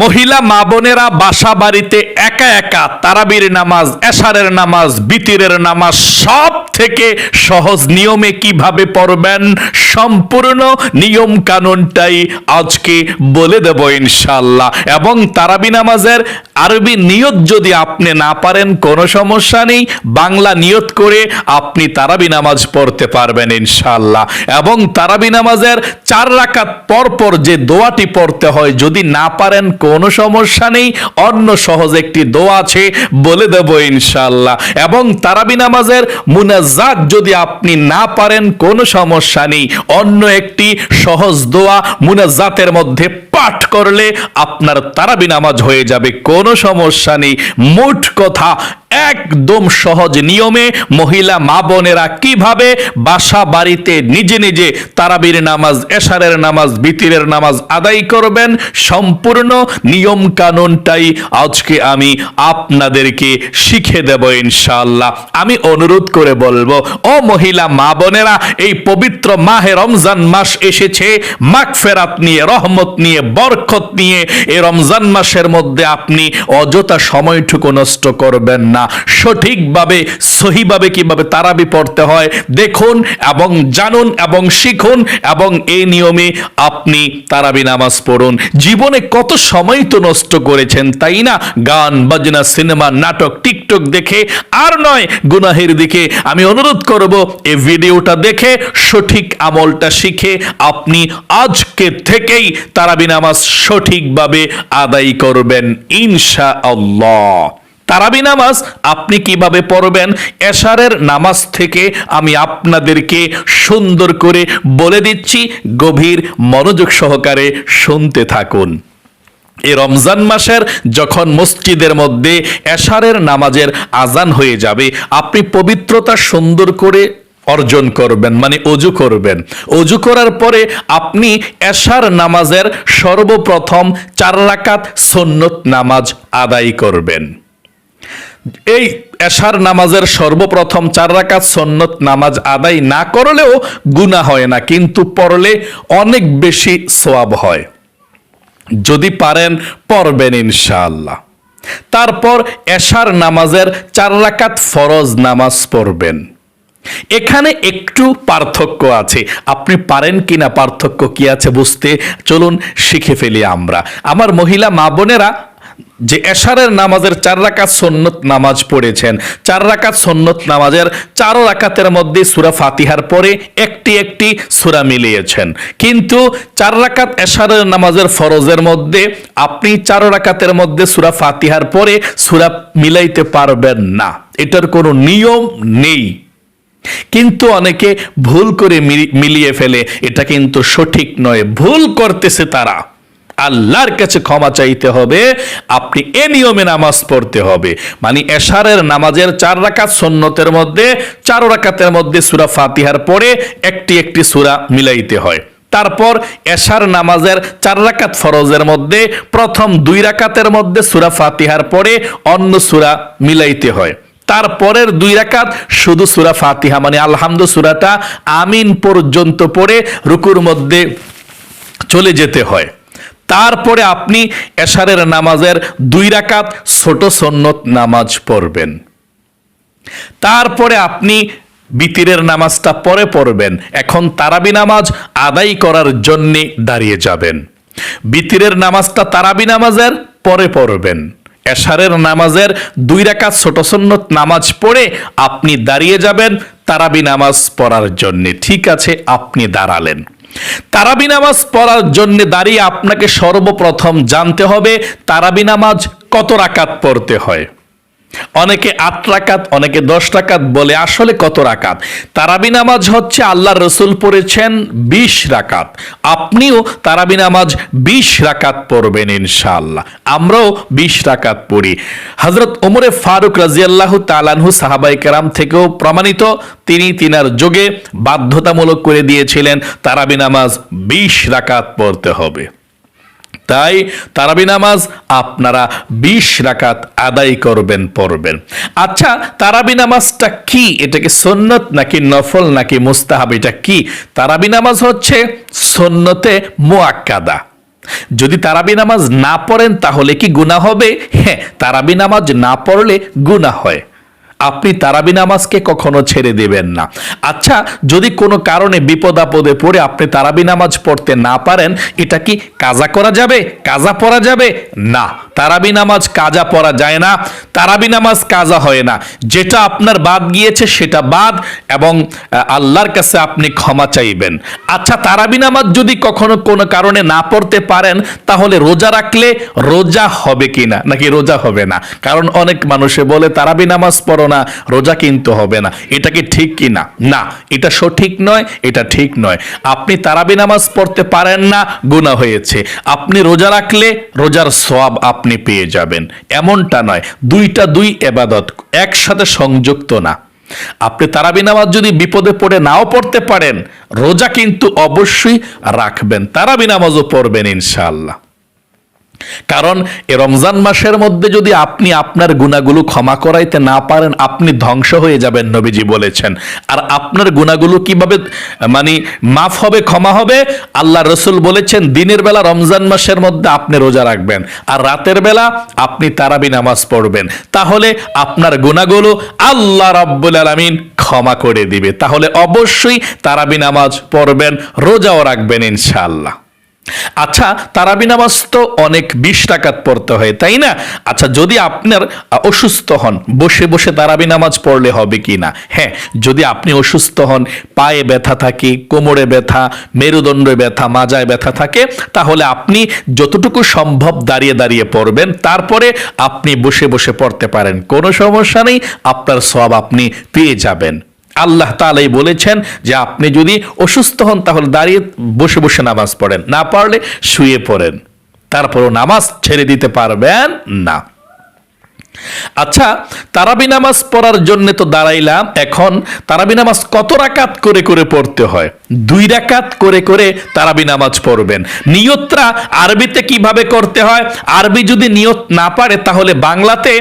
মহিলা মা বোনেরা বাসা বাড়িতে একা একা তারাবির নামাজ, এশারের নামাজ, বিতিরের নামাজ সব থেকে সহজ নিয়মে কীভাবে পড়বেন সম্পূর্ণ নিয়ম কানুনটাই আজকে বলে দেব ইনশাল্লাহ এবং তারাবি নামাজের আরবি নিয়ত যদি আপনি না পারেন, কোনো সমস্যা নেই। বাংলা নিয়ত করে আপনি তারাবি নামাজ পড়তে পারবেন ইনশাল্লাহ এবং তারাবি নামাজের চার রাকাত পর পর যে দোয়াটি পড়তে হয়, যদি না পারেন কোনো সমস্যা নেই, অন্য সহজ একটি দোয়া আছে, বলে দেব ইনশাল্লাহ এবং তারাবি নামাজের মুনাজাত যদি আপনি না পারেন, কোনো সমস্যা নেই। অন্য একটি সহজ দোয়া মুনাজাতের মধ্যে পাঠ করলে আপনার তারাবি নামাজ হয়ে যাবে, কোনো সমস্যা নেই। মোট কথা, একদম সহজ নিয়মে মহিলা মা বোনেরা কীভাবে বাসা বাড়িতে নিজে নিজে তারাবির নামাজ, এশারের নামাজ, বিতিরের নামাজ আদায় করবেন, সম্পূর্ণ নিয়ম কানুনটাই আজকে আমি আপনাদেরকে শিখে দেব ইনশাআল্লাহ। আমি অনুরোধ করে বলব, ও মহিলা মা বোনেরা, এই পবিত্র মাহে রমজান মাস এসেছে, মাগফেরাত নিয়ে, রহমত নিয়ে বরকত নিয়ে এই রমজান মাসের মধ্যে আপনি অযথা সময়টুকু নষ্ট করবেন না। সঠিকভাবে, সহিভাবে কীভাবে তারাবি পড়তে হয়, দেখুন এবং জানুন এবং শিখুন এবং এই নিয়মে আপনি তারাবি নামাজ পড়ুন। জীবনে কত সময় তো নষ্ট করেছেন, তাই না? গান, বাজনা, সিনেমা, নাটক, টিকটক দেখে আর নয়, গুনাহের দিকে। আমি অনুরোধ করব, এই ভিডিওটা দেখে সঠিক আমলটা শিখে আপনি আজকে থেকেই তারাবি নামাজ সঠিকভাবে আদায় করবেন ইনশা আল্লাহ তারাবি নামাজ আপনি কীভাবে পড়বেন? এশারের নামাজ থেকে আমি আপনাদেরকে সুন্দর করে বলে দিচ্ছি, গভীর মনোযোগ সহকারে শুনতে থাকুন। এই রমজান মাসের যখন মসজিদের মধ্যে এশারের নামাজের আজান হয়ে যাবে, আপনি পবিত্রতা সুন্দর করে অর্জন করবেন মানে অজু করবেন। অজু করার পরে আপনি এশার নামাজের সর্বপ্রথম চার রাকাত সন্নত নামাজ আদায় করবেন। এই এশার নামাজের সর্বপ্রথম চার রাকাত সন্নত নামাজ আদায় না করলেও গুণা হয় না, কিন্তু পড়লে অনেক বেশি সোয়াব হয়। যদি পারেন, পড়বেন ইনশাআল্লাহ। তারপর এশার নামাজের চার রাকাত ফরজ নামাজ পড়বেন। এখানে একটু পার্থক্য আছে। আপনি পারেন কিনা পার্থক্য কি আছে বুঝতে? চলুন শিখে ফেলি আমরা। আমার মহিলা মা বোনেরা, যে এশারের নামাজের চার রাকাত সন্নত নামাজ পড়েছেন, চার রাকাত সন্নত নামাজের চার রাকাতের মধ্যে সুরা ফাতিহার পরে একটি একটি সুরা মিলিয়েছেন। কিন্তু চার রাকাত এশারের নামাজের ফরজের মধ্যে আপনি চার রাকাতের মধ্যে সুরা ফাতিহার পরে সুরা মিলাইতে পারবেন না। এটার কোনো নিয়ম নেই। কিন্তু অনেকে ভুল করে মিলি- মিলিয়ে ফেলে। এটা কিন্তু সঠিক নয়। ভুল করতেছে তারা। আল্লাহর কাছে ক্ষমা চাইতে হবে। আপনি এ নিয়মে নামাজ পড়তে হবে। মানে এশারের নামাজের চার রাকাত সন্নতের মধ্যে, চার রাকাতের মধ্যে সুরা ফাতিহার পরে একটি একটি সুরা মিলাইতে হয়। তারপর এশার নামাজের চার রাকাত ফরজের মধ্যে, প্রথম দুই রাকাতের মধ্যে সুরা ফাতিহার পরে অন্য সুরা মিলাইতে হয়। তারপরের দুই রাকাত শুধু সুরা ফাতিহা মানে আলহামদু সুরাটা আমিন পর্যন্ত পড়ে রুকুর মধ্যে চলে যেতে হয়। তারপরে আপনি এশারের নামাজের দুই রাকাত ছোট সন্নত নামাজ পড়বেন। তারপরে আপনি বিতিরের নামাজটা পরে পড়বেন। এখন তারাবি নামাজ আদায় করার জন্যে দাঁড়িয়ে যাবেন। বিতিরের নামাজটা তারাবি নামাজের পরে পড়বেন। এশারের নামাজের দুই রাকাত ছোট সন্নত নামাজ পড়ে আপনি দাঁড়িয়ে যাবেন তারাবি নামাজ পড়ার জন্য। ঠিক আছে, আপনি দাঁড়ালেন। তারাবি নামাজ পড়ার জন্য দাঁড়িয়ে আপনাকে সর্বপ্রথম জানতে হবে তারাবি নামাজ কত রাকাত পড়তে হয়। অনেকে আট রাকাত, অনেকে দশ রাকাত বলে আসলে কত রাকাত? তারাবি নামাজ হচ্ছে আল্লাহ রসুল পড়েছেন বিশ রাকাত। আপনিও তারাবি নামাজ বিশ রাকাত পড়বেন ইনশাআল্লাহ। আমরাও বিশ রাকাত পড়ি। হজরত ওমরে ফারুক রাজিয়াল্লাহ তালানহু সাহাবাই কেরাম থেকেও প্রমাণিত, তিনি তিনার যোগে বাধ্যতামূলক করে দিয়েছিলেন তারাবি নামাজ বিশ রাকাত পড়তে হবে। তাই তারাবি নামাজ আপনারা বিশ রাকাত আদায় করবেন, পড়বেন। আচ্ছা তারাবি নামাজটা কি? এটাকে সন্নত নাকি নফল নাকি মুস্তাহাব? এটা কি? তারাবি নামাজ হচ্ছে সন্নতে মোয়াক্কাদা যদি তারাবি নামাজ না পড়েন তাহলে কি গুনাহ হবে? হ্যাঁ তারাবি নামাজ না পড়লে গুনাহ হয়। আপনি তারাবি নামাজকে কখনো ছেড়ে দেবেন না। আচ্ছা যদি কোনো কারণে বিপদ আপদে পড়ে আপনি তারাবি নামাজ পড়তে না পারেন, এটা কি কাজা করা যাবে, কাজা পড়া যাবে? না, তারাবি নামাজ কাজা পড়া যায় না। তারাবি নামাজ কাজা হয় না। যেটা আপনার বাদ গিয়েছে সেটা বাদ এবং আল্লাহর কাছে আপনি ক্ষমা চাইবেন। আচ্ছা তারাবি নামাজ যদি কখনো কোনো কারণে না পড়তে পারেন, তাহলে রোজা রাখলে রোজা হবে কিনা? নাকি রোজা হবে না? কারণ অনেক মানুষে বলে, তারাবি নামাজ পড়ো না, রোজা কিন্তু হবে না। এটা কি ঠিক কিনা না? না, এটা সঠিক নয়, এটা ঠিক নয়। আপনি তারাবি নামাজ পড়তে পারেন না, গুনাহ হয়েছে। আপনি রোজা রাখলে রোজার সওয়াব আপনি পেয়ে যাবেন। এমনটা নয়, দুইটা দুই এবাদত একসাথে সংযুক্ত না। আপনি তারাবি নামাজ যদি বিপদে পড়ে নাও পড়তে পারেন, রোজা কিন্তু অবশ্যই রাখবেন। তারাবি নামাজও পড়বেন ইনশাআল্লাহ। কারণ এ রমজান মাসের মধ্যে যদি আপনি আপনার গুণাগুলো ক্ষমা করাইতে না পারেন, আপনি ধ্বংস হয়ে যাবেন, নবীজি বলেছেন। আর আপনার গুণাগুলো কীভাবে মানে মাফ হবে, ক্ষমা হবে? আল্লাহ রসুল বলেছেন, দিনের বেলা রমজান মাসের মধ্যে আপনি রোজা রাখবেন, আর রাতের বেলা আপনি তারাবি নামাজ পড়বেন। তাহলে আপনার গুণাগুলো আল্লাহ রাব্বুল আলামিন ক্ষমা করে দিবে। তাহলে অবশ্যই তারাবি নামাজ পড়বেন, রোজাও রাখবেন ইনশাআল্লাহ। আচ্ছা তারাবি নামাজ তো অনেক বিশ টাকাত পড়তে হয়, তাই না? আচ্ছা যদি আপনার অসুস্থ হন, বসে বসে তারাবি নামাজ পড়লে হবে কি না? হ্যাঁ যদি আপনি অসুস্থ হন, পায়ে ব্যথা থাকে, কোমরে ব্যথা, মেরুদণ্ডে ব্যথা, মাজায় ব্যথা থাকে, তাহলে আপনি যতটুকু সম্ভব দাঁড়িয়ে দাঁড়িয়ে পড়বেন, তারপরে আপনি বসে বসে পড়তে পারেন। কোনো সমস্যা নেই, আপনার সব আপনি পেয়ে যাবেন। আল্লাহ তালাই বলেছেন যে আপনি যদি অসুস্থ হন তাহলে দাঁড়িয়ে বসে বসে নামাজ পড়েন, না পারলে শুয়ে পড়েন। তারপরও নামাজ ছেড়ে দিতে পারবেন না। আচ্ছা তারাবি নামাজ পড়ার জন্য তো দাঁড়াইলাম, এখন তারাবি নামাজ কত রাকাত করে করে পড়তে হয়? দুই রাকাত করে করে তারাবি নামাজ পড়বেন। নিয়তরা আরবিতে কীভাবে করতে হয়? আরবি যদি নিয়ত না পারে তাহলে বাংলাতে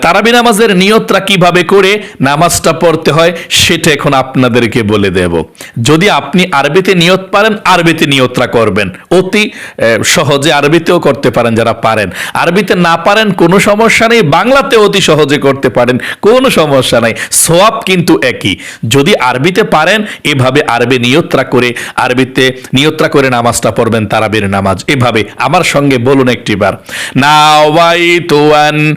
তারাবি নামাজের নিয়তরা কীভাবে করে নামাজটা পড়তে হয়, সেটা এখন আপনাদেরকে বলে দেব। যদি আপনি আরবিতে নিয়ত পারেন, আরবিতে নিয়তরা করবেন। অতি সহজে আরবিতেও করতে পারেন যারা পারেন। আরবিতে না পারেন, কোনো সমস্যা নেই। বাংলাতে অতি সহজে করতে পারেন, কোনো সমস্যা নাই। সোয়াব কিন্তু একই। যদি আরবিতে পারেন, এভাবে আরবি নিয়ত্রা করে, আরবিতে নিয়ত্রা করে নামাজটা পড়বেন, তারাবির নামাজ। এভাবে আমার সঙ্গে বলুন একটিবার। নাওয়াইতু আন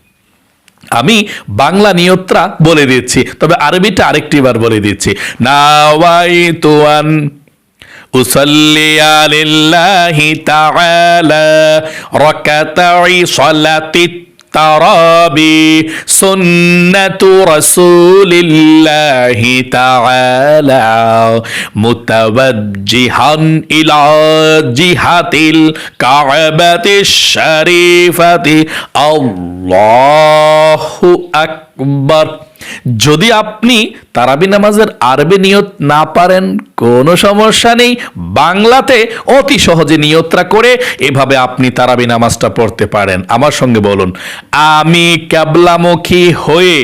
আমি বাংলা নিয়ত্রা বলে দিচ্ছি তবে আরবিটা আরেকটি বার বলে দিচ্ছি নাওয়াই তোয়ান উসাল্লি আলিল্লাহি তাআলা রাকাতাই সালাতি তারাবি সুন্নাতু রাসূলিল্লাহি তাআলা মুতাওয়াজ্জিহান ইলা জিহাতিল কাবাতি শরীফাতি। আল্লাহু আকবার। যদি আপনি তারাবি নামাজের আরবি নিয়ত না পারেন, কোনো সমস্যা নেই। বাংলাতে অতি সহজে নিয়তরা করে এভাবে আপনি তারাবি নামাজটা পড়তে পারেন। আমার সঙ্গে বলুন, আমি ক্যাবলামুখী হয়ে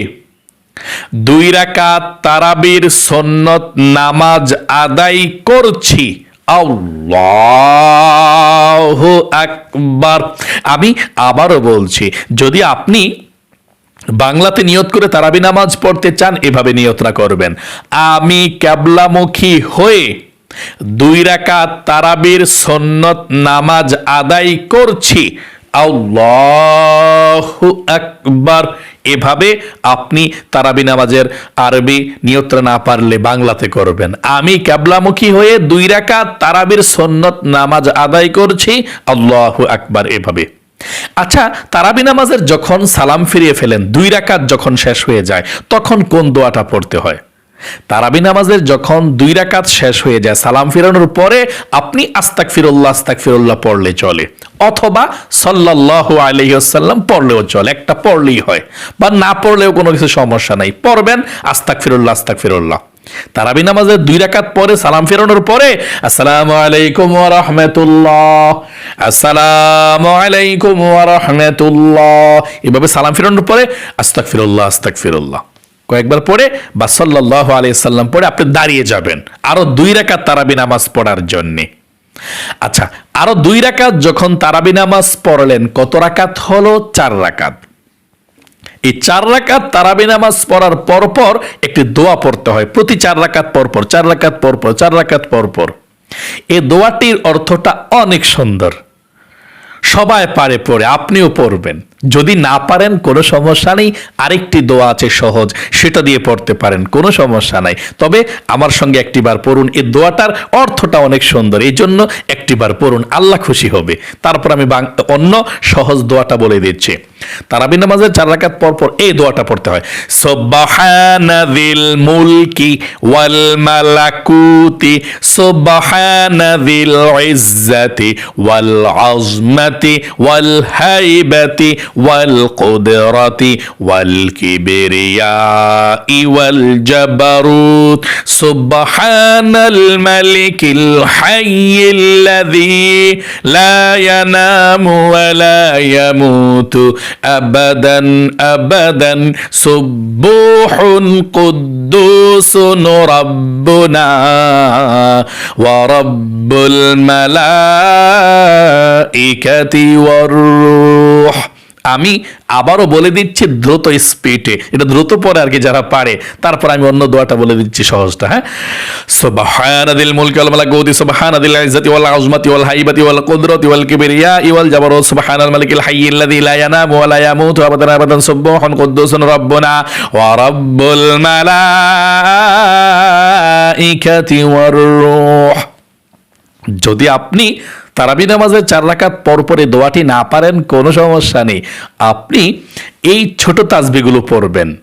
দুই রাকাত তারাবির সন্নত নামাজ আদায় করছি। আল্লাহ আকবার। আমি আবারও বলছি, যদি আপনি বাংলাতে নিয়ত করে তারাবি নামাজ পড়তে চান, এভাবে নিয়তরা করবেন। আমি ক্যাবলামুখী হয়ে দুই রাকাত তারাবির সন্নত নামাজ আদায় করছি। আকবার। এভাবে আপনি তারাবি নামাজের আরবি নিয়ত্রা না পারলে বাংলাতে করবেন। আমি ক্যাবলামুখী হয়ে দুই রাকাত তারাবির সন্নত নামাজ আদায় করছি। আল্লাহু আকবার। এভাবে আচ্ছা তারাবি নামাজের যখন সালাম ফিরিয়ে ফেলেন, দুই রাকাত যখন শেষ হয়ে যায়, তখন কোন দোয়াটা পড়তে হয়? তারাবি নামাজের যখন দুই রাকাত শেষ হয়ে যায় সালাম ফিরানোর পরে আপনি আস্তাক ফিরুল্লাহ আস্তাক ফিরুল্লাহ পড়লে চলে। অথবা সাল্লাহ আলহিহাল্লাম পড়লেও চলে। একটা পড়লেই হয়। বা না পড়লেও কোনো কিছু সমস্যা নাই। পড়বেন আস্তাক ফিরুল্লাহ আস্তাক ফিরুল্লাহ তারাবি নামাজের দুই রাকাত পরে সালাম ফেরানোর পরে আসসালামু আলাইকুম ওয়া রাহমাতুল্লাহ, আসসালামু আলাইকুম ওয়া রাহমাতুল্লাহ। এভাবে সালাম ফেরানোর পরে আস্তাগফিরুল্লাহ আস্তাগফিরুল্লাহ। কয়েকবার পরে বা সাল্লাল্লাহু আলাইহি সাল্লাম পরে আপনি দাঁড়িয়ে যাবেন। আরও দুই রাকাত তারাবি নামাজ পড়ার জন্যে। আচ্ছা আরও দুই রাকাত যখন তারাবি নামাজ পড়লেন, কত রাকাত হলো? চার রাকাত। এই চার রাকাত তারাবি নামাজ পড়ার পরপর একটি দোয়া পড়তে হয়। প্রতি চার রাকাত পরপর চার রাকাত পরপর চার রাকাত পরপর এই দোয়াটির অর্থটা অনেক সুন্দর। সবাই পারে পড়ে, আপনিও পড়বেন। যদি না পারেন, কোনো সমস্যা নেই। আরেকটি দোয়া আছে সহজ, সেটা দিয়ে পড়তে পারেন, কোনো সমস্যা নাই। তবে আমার সঙ্গে একটিবার পড়ুন, এই দোয়াটার অর্থটা অনেক সুন্দর, এই জন্য একটিবার পড়ুন, আল্লাহ খুশি হবে। তারপর আমি অন্য সহজ দোয়াটা বলে দিচ্ছি। তারাবি নামাজের চার রাকাত পর পর এই দোয়াটা পড়তে হয়। সুবহানাযিল মুলকি ওয়াল মালাকুতি সুবহানাযিল ইজ্জাতি ওয়াল আযমাতি ওয়াল হাইবাতি والقدرة والكبرياء والجبروت. سبحان الملك الحي الذي لا ينام ولا يموت أبدا أبدا. سبوح قدوس ربنا ورب الملائكة والروح. আমি আবারও বলে দিচ্ছি দ্রুত স্পিডে। এটা দ্রুত পরে আর কি যারা পারে, তারপর আমি অন্য দোয়াটা বলে দিচ্ছি সহজটা হ্যাঁ? সুবহানাদিল মুলকি ওয়াল মালাকুতি, সুবহানাদিল ইজ্জাতি ওয়াল আযমাতি ওয়াল হাইবাতি ওয়াল কুদরতি ওয়াল কিবরিয়া ওয়াল জাবারুত সুবহানাল মালিকিল হাইয়্যিল্লাযী লা ইয়ানামু ওয়া লা ইয়ামুতু আবাদান আবাদান, সুবহান কুদ্দুসুন রাব্বুনা ওয়া রাব্বুল মালাইকাতি ওয়ার রূহ। যদি আপনি তারাবি নামাজের চার রাকাত পরপরে দোয়াটি না পারেন কোনো সমস্যা নেই। আপনি এই ছোট তাজবিগুলো পড়বেন।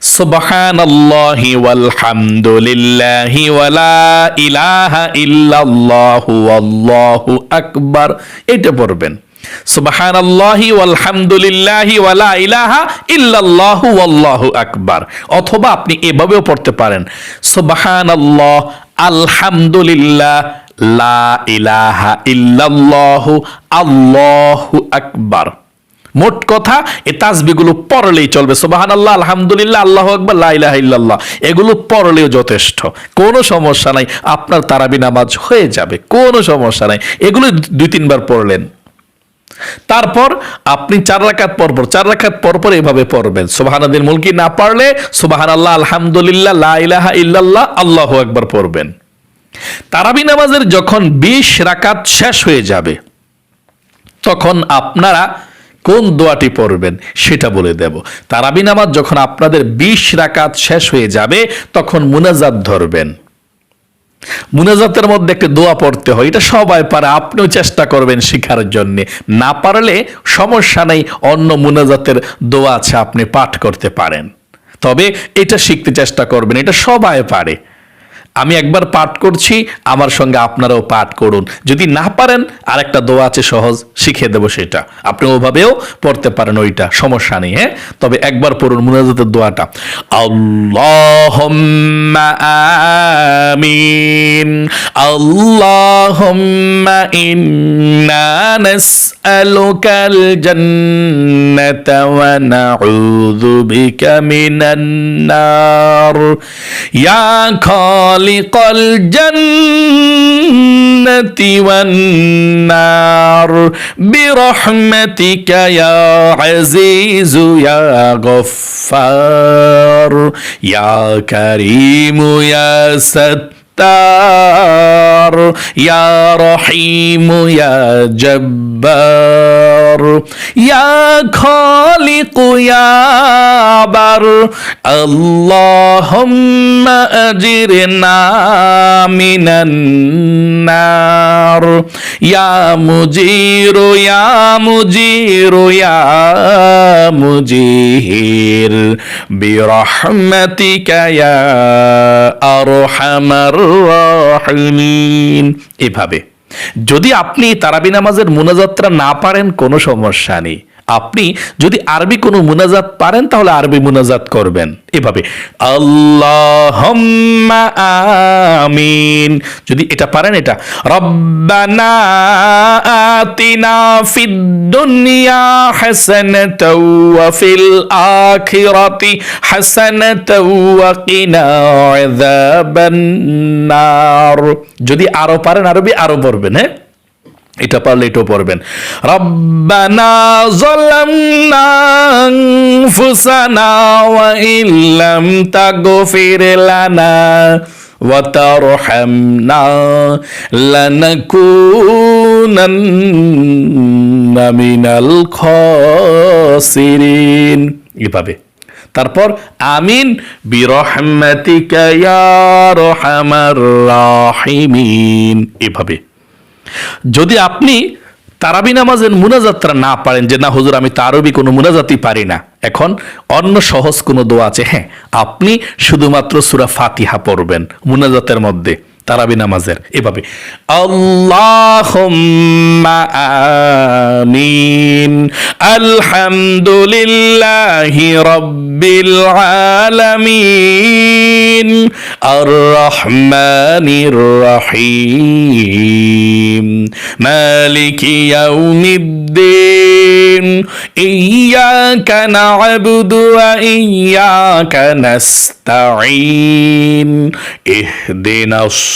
সুবহানাল্লাহি ওয়ালহামদুলিল্লাহি ওয়ালা ইলাহা ইল্লাল্লাহু আল্লাহু আকবার। এটা পড়বেন। সুবহানাল্লাহি ওয়ালহামদুলিল্লাহি ওয়ালা ইলাহা ইল্লাল্লাহু আল্লাহু আকবার। অথবা আপনি এভাবেও পড়তে পারেন। সুবহানাল্লাহ, আলহামদুলিল্লাহ লা ইলাহা মোট কথা, এ তাসবিগুলো পড়লেই চলবে। সুবাহান আল্লাহ আলহামদুলিল্লাহ, আল্লাহ আকবার, লা ইলাহা ইল্লাল্লাহ। এগুলো পড়লেও যথেষ্ট। কোনো সমস্যা নাই, আপনার তারাবি নামাজ হয়ে যাবে। কোনো সমস্যা নাই। এগুলো দুই তিনবার পড়লেন। তারপর আপনি চার রাখাত পরপর, চার রাকাত পরপর এভাবে পড়বেন। সুবাহানাদিন মুলকি না পারলে? সুবাহান আল্লাহ আলহামদুলিল্লাহ, লা ইলাহা ইল্লাল্লাহ, আল্লাহু আকবার পড়বেন। তারাবি নামাজের যখন বিশ রাকাত শেষ হয়ে যাবে, তখন আপনারা কোন দোয়াটি পড়বেন সেটা বলে দেব। তারাবি নামাজ যখন আপনাদের বিশ রাকাত শেষ হয়ে যাবে, তখন মুনাজাত ধরবেন। মুনাজাতের মধ্যে একটা দোয়া পড়তে হয়, এটা সবাই পারে, আপনিও চেষ্টা করবেন শিখার জন্যে। না পারলে সমস্যা নেই, অন্য মুনাজাতের দোয়া আছে, আপনি পাঠ করতে পারেন। তবে এটা শিখতে চেষ্টা করবেন, এটা সবাই পারে। আমি একবার পাঠ করছি, আমার সঙ্গে আপনারাও পাঠ করুন। যদি না পারেন আর একটা দোয়া আছে সহজ, শিখিয়ে দেবো সেটা। আপনি ওভাবেও পড়তে পারেন ওইটা, সমস্যা নেই হ্যাঁ? তবে একবার পড়ুন মুনাজাতের দোয়াটা। আল্লাহুম্মা আমিন। আল্লাহুম্মা ইন্না নাসআলুকাল জান্নাতা ওয়া নাউযু বিকা মিনান নার ইয়া خالق الجنة والنار. برحمتك يا عزيز يا غفار. يا كريم يا ستار. يا رحيم يا جبار. বার ইয়া খালিক ইয়া বার আল্লাহুম্মা আজিরনা মিনান নার। ইয়া মুজির ইয়া মুজির ইয়া মুজির বিরহমাতিকা ইয়া আরহামার রাহিমিন। এভাবে। যদি আপনি তারাবি নামাজের না পারেন কোনো সমস্যা নেই। আপনি যদি আরবি কোনো মুনাজাত পারেন, তাহলে আরবি মুনাজাত করবেন। এভাবে আল্লাহ আমিন। যদি এটা পারেন, এটা, রব্বানা আতিনা ফিদ দুনিয়া হাসানাতাও ওয়া ফিল আখিরাতি হাসানাতাও ওয়া কিনা যদি আরও পারেন, আরবি আরও পড়বেন হ্যাঁ? এটা পারলে এটাও পড়বেন। রব্বানা জলামনা ফুসানা ওয়া ইল্লাম তাগফির লানা ওয়া তারহামনা লানাকুনান্না মিনাল খাসিরিন। এভাবে। তারপর আমিন, বিরহমাতিকা ইয়া রাহমার রাহিমিন। এভাবে। যদি আপনি তারাবি নামাজের মুনাজাতটা না পারেন, যে না, হুজুর, আমি তারবি কোনো মুনাজাতই পারি না। এখন অন্য সহজ কোনো দোয়া আছে? হ্যাঁ আপনি শুধুমাত্র সুরা ফাতিহা পড়বেন মুনাজাতের মধ্যে। তারাবি নামাজের। এভাবে, আল্লাহুম্মা আমিন, আলহামদুলিল্লাহি রাব্বিল আলামিন আর রহমানির রহিম, মালিকি ইয়াউমিদ্দিন, ইয়্যাকা না'বুদু ওয়া ইয়্যাকা নাস্তাঈন, ইহদিনাস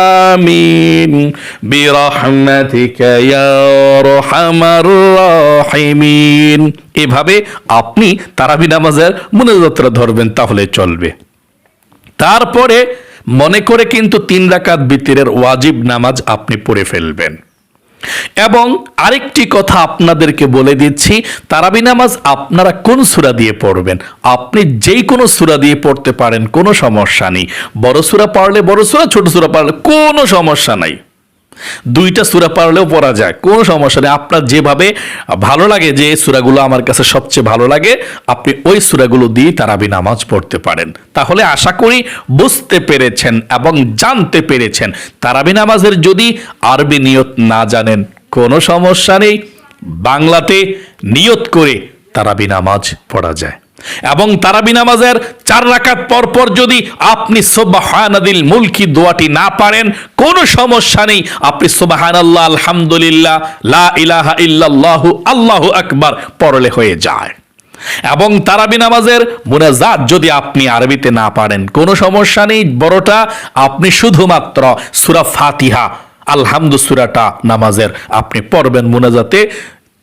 আমিন বিরহমাতিকা ইয়া আরহামার রাহিমিন এভাবে আপনি তারাবি নামাজের মুনাজাতটা ধরবেন, তাহলে চলবে। তারপরে মনে করে কিন্তু তিন রাকাত বিতিরের ওয়াজিব নামাজ আপনি পড়ে ফেলবেন। এবং আরেকটি কথা আপনাদেরকে বলে দিচ্ছি, তারাবি নামাজ আপনারা কোন সুরা দিয়ে পড়বেন? আপনি যেই কোনো সুরা দিয়ে পড়তে পারেন, কোনো সমস্যা নেই। বড় সুরা পারলে বড় সুরা, ছোট সুরা পারলে কোনো সমস্যা নাই। দুইটা সুরা পারলেও পড়া যায়। কোনো সমস্যা নেই। আপনার যেভাবে ভালো লাগে যে সুরাগুলো আমার কাছে সবচেয়ে ভালো লাগে, আপনি ওই সুরাগুলো দিয়ে তারাবি নামাজ পড়তে পারেন। তাহলে আশা করি বুঝতে পেরেছেন এবং জানতে পেরেছেন। তারাবি নামাজের যদি আরবি নিয়ত না জানেন, কোনো সমস্যা নেই। বাংলাতে নিয়ত করে তারাবি নামাজ পড়া যায়। এবং তারাবি নামাজের চার রাকাত পর পর যদি আপনি সোবাহানাদিল মুলকি দোয়াটি না পারেন, কোনো সমস্যা নেই। আপনি সোবাহান আল্লাহ আলহামদুলিল্লাহ, লা ইলাহা ইল্লাল্লাহু, আল্লাহু আকবার পড়লে হয়ে যায়। এবং তারাবি নামাজের মুনাজাত যদি আপনি আরবিতে না পারেন, কোনো সমস্যা নেই। বড়টা আপনি শুধুমাত্র সুরা ফাতিহা আলহামদু সুরাটা নামাজের আপনি পড়বেন মুনাজাতে।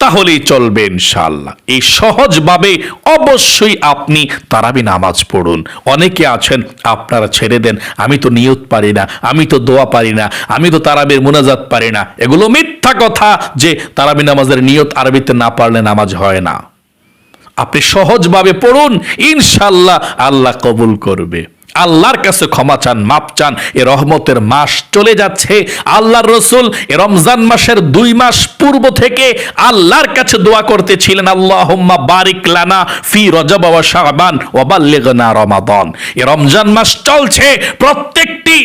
তাহলেই চলবে ইনশাল্লাহ এই সহজভাবে অবশ্যই আপনি তারাবি নামাজ পড়ুন। অনেকে আছেন, আপনারা ছেড়ে দেন, আমি তো নিয়ত পারি না, আমি তো দোয়া পারি না, আমি তো তারাবির মোনাজাত পারি না। এগুলো মিথ্যা কথা যে তারাবি নামাজের নিয়ত আরবিতে না পারলে নামাজ হয় না। আপনি সহজভাবে পড়ুন ইনশাল্লাহ আল্লাহ কবুল করবে। আল্লাহর কাছে ক্ষমা চান মাপ চান, এ রহমতের মাস চলে যাচ্ছে। আল্লাহর রসুল রমজান মাসের দুই মাস পূর্ব থেকে আল্লাহর কাছে দোয়া করতেছিলেন, আল্লাহুম্মা বারিক লানা ফি রজব রমাদান। এ রমজান মাস চলছে, প্রত্যেকটি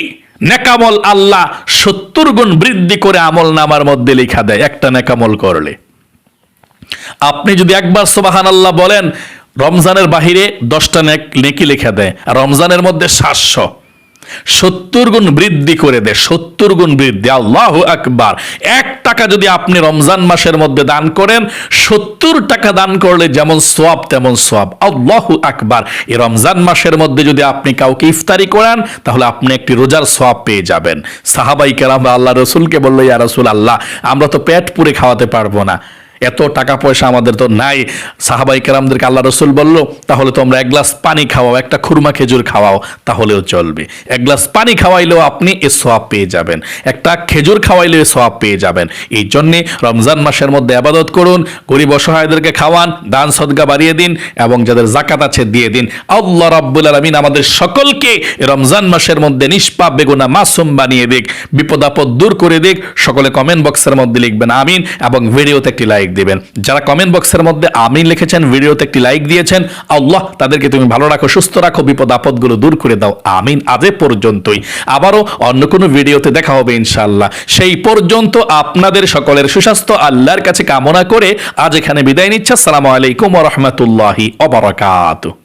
নেকামল আল্লাহ সত্তর গুণ বৃদ্ধি করে আমল নামার মধ্যে লিখা দেয়, একটা নেকামল করলে। আপনি যদি একবার সোবাহান আল্লাহ বলেন রমজানের বাহিরে দশটা নেক লেখা দেয়। আর রমজানের মধ্যে সাতশো। সত্তর গুণ বৃদ্ধি করে দেয়, সত্তর গুণ বৃদ্ধি। আল্লাহ আকবার। এক টাকা যদি আপনি রমজান মাসের মধ্যে দান করেন, সত্তর টাকা দান করলে যেমন সোয়াব তেমন সোয়াব আল্লাহ আকবার। এই রমজান মাসের মধ্যে যদি আপনি কাউকে ইফতারি করান, তাহলে আপনি একটি রোজার সোয়াব পেয়ে যাবেন। সাহাবাই কেরাম আল্লাহ রসুলকে বলল, ইয়া রসুল আল্লাহ আমরা তো পেট পুরে খাওয়াতে পারব না। এত টাকা পয়সা আমাদের তো নাই। সাহাবাই কেরামদেরকে আল্লাহ রসুল বলল, তাহলে তোমরা এক গ্লাস পানি খাওয়াও, একটা খুরমা খেজুর খাওয়াও, তাহলেও চলবে। এক গ্লাস পানি খাওয়াইলেও আপনি এ সোয়াব পেয়ে যাবেন। একটা খেজুর খাওয়াইলেও এ সোয়াব পেয়ে যাবেন। এই জন্যে রমজান মাসের মধ্যে আবাদত করুন, গরিব অসহায়দেরকে খাওয়ান, দান সদগা বাড়িয়ে দিন এবং যাদের জাকাত আছে দিয়ে দিন। আল্লাহ রাব্বুল আলমিন আমাদের সকলকে রমজান মাসের মধ্যে নিষ্পাপ, বেগুনা, মাসুম বানিয়ে দিক। বিপদ আপদ দূর করে দিক। সকলে কমেন্ট বক্সের মধ্যে লিখবেন আমিন এবং ভিডিওতে একটি লাইক দিবেন। যারা কমেন্ট বক্সের মধ্যে আমি লিখেছেন, ভিডিওতে একটি লাইক দিয়েছেন, আল্লাহ তাদেরকে তুমি ভালো রাখো, সুস্থ রাখো, বিপদ আপদগুলো দূর করে দাও। আমিন আজে পর্যন্তই। আবারও অন্য কোনো ভিডিওতে দেখা হবে ইনশাল্লাহ সেই পর্যন্ত আপনাদের সকলের সুস্বাস্থ্য, আল্লাহর কাছে কামনা করে আজ এখানে বিদায় নিচ্ছে। আসসালামু আলাইকুম রাহমাতুল্লাহি ওয়া বারাকাতুহু।